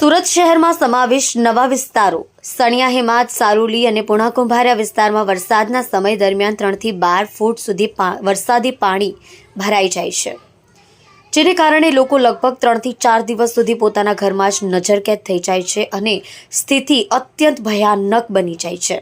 સુરત શહેરમાં સમાવેશ નવા વિસ્તારો. સણિયા હિમાત સારુલી અને પુણા કુંભારિયા વિસ્તારમાં વરસાદના સમય દરમિયાન ત્રણથી બાર ફૂટ સુધી વરસાદી પાણી ભરાઈ જાય છે. જેને કારણે લોકો લગભગ ત્રણથી ચાર દિવસ સુધી પોતાના ઘરમાં જ નજરકેદ થઈ જાય છે અને સ્થિતિ અત્યંત ભયાનક બની જાય છે.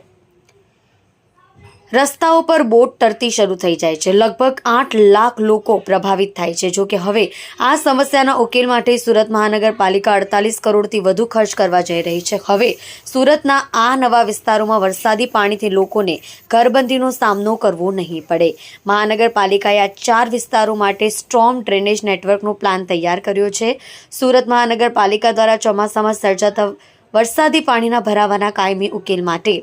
રસ્તાઓ પર બોટ તરતી શરૂ થઈ જાય છે. લગભગ આઠ લાખ લોકો પ્રભાવિત થાય છે. જો કે હવે આ સમસ્યાના ઉકેલ માટે સુરત મહાનગરપાલિકા અડતાલીસ કરોડથી વધુ ખર્ચ કરવા જઈ રહી છે. હવે સુરતના આ નવા વિસ્તારોમાં વરસાદી પાણીથી લોકોને ઘરબંધીનો સામનો કરવો નહીં પડે. મહાનગરપાલિકાએ આ ચાર વિસ્તારો માટે સ્ટ્રોમ ડ્રેનેજ નેટવર્કનો પ્લાન તૈયાર કર્યો છે. સુરત મહાનગરપાલિકા દ્વારા ચોમાસામાં સર્જાતા વરસાદી પાણીના ભરાવાના કાયમી ઉકેલ માટે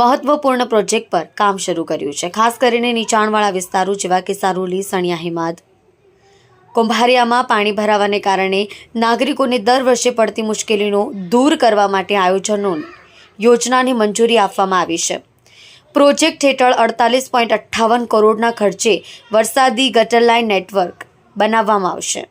મહત્વપૂર્ણ પ્રોજેક્ટ પર કામ શરૂ કર્યું છે. ખાસ કરીને નીચાણવાળા વિસ્તારો જેવા કે સારોલી, સણિયા, હિમાદ. કુંભારિયામાં પાણી ભરાવાને કારણે નાગરિકોને દર વર્ષે પડતી મુશ્કેલીનો દૂર કરવા માટે આયોજનો યોજનાની મંજૂરી આપવામાં આવી છે. પ્રોજેક્ટ હેઠળ અડતાલીસ પોઈન્ટ અઠ્ઠાવન કરોડના ખર્ચે વરસાદી ગટર લાઇન નેટવર્ક બનાવવામાં આવશે.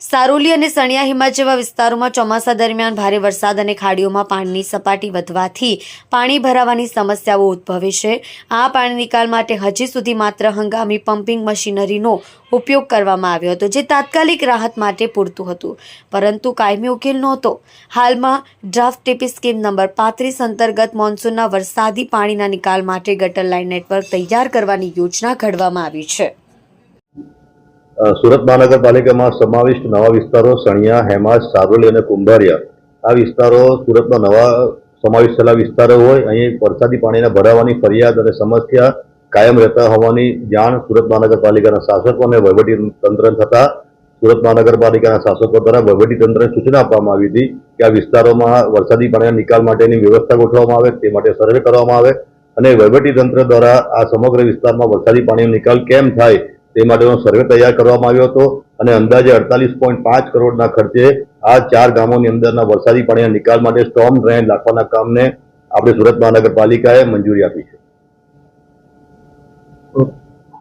સારોલી અને સણિયા હિમાત જેવા વિસ્તારોમાં ચોમાસા દરમિયાન ભારે વરસાદ અને ખાડીઓમાં પાણીની સપાટી વધવાથી પાણી ભરાવાની સમસ્યાઓ ઉદ્ભવે છે. આ પાણી નિકાલ માટે હજી સુધી માત્ર હંગામી પમ્પિંગ મશીનરીનો ઉપયોગ કરવામાં આવ્યો હતો, જે તાત્કાલિક રાહત માટે પૂરતું હતું. પરંતુ કાયમી ઉકેલ નહોતો. હાલમાં ડ્રાફ્ટ ટીપી સ્કીમ નંબર પાંત્રીસ અંતર્ગત મોન્સૂનના વરસાદી પાણીના નિકાલ માટે ગટર લાઇન નેટવર્ક તૈયાર કરવાની યોજના ઘડવામાં આવી છે. સુરત મહાનગરપાલિકામાં સમાવિષ્ટ નવા વિસ્તારો સણિયા, હેમાજ, સારોલી અને કુંભારિયા. આ વિસ્તારો સુરતમાં નવા સમાવિષ્ટ થયેલા વિસ્તારો હોય, અહીં વરસાદી પાણીના ભરાવાની ફરિયાદ અને સમસ્યા કાયમ રહેતા હોવાની જાણ સુરત મહાનગરપાલિકાના શાસકો અને વહીવટી તંત્ર થતા સુરત મહાનગરપાલિકાના શાસકો દ્વારા વહીવટી તંત્રને સૂચના આપવામાં આવી હતી કે આ વિસ્તારોમાં વરસાદી પાણીના નિકાલ માટેની વ્યવસ્થા ગોઠવવામાં આવે, તે માટે સર્વે કરવામાં આવે અને વહીવટી તંત્ર દ્વારા આ સમગ્ર વિસ્તારમાં વરસાદી પાણીનો નિકાલ કેમ થાય તે માટેનો સર્વે તૈયાર કરવામાં આવ્યો હતો અને અંદાજે અડતાલીસ પોઈન્ટ પાંચ કરોડના ખર્ચે આ ચાર ગામોની અંદરના વરસાદી પાણીના નિકાલ માટે સ્ટોમ ડ્રેન નાખવાના કામને આપણે સુરત મહાનગરપાલિકાએ મંજૂરી આપી છે.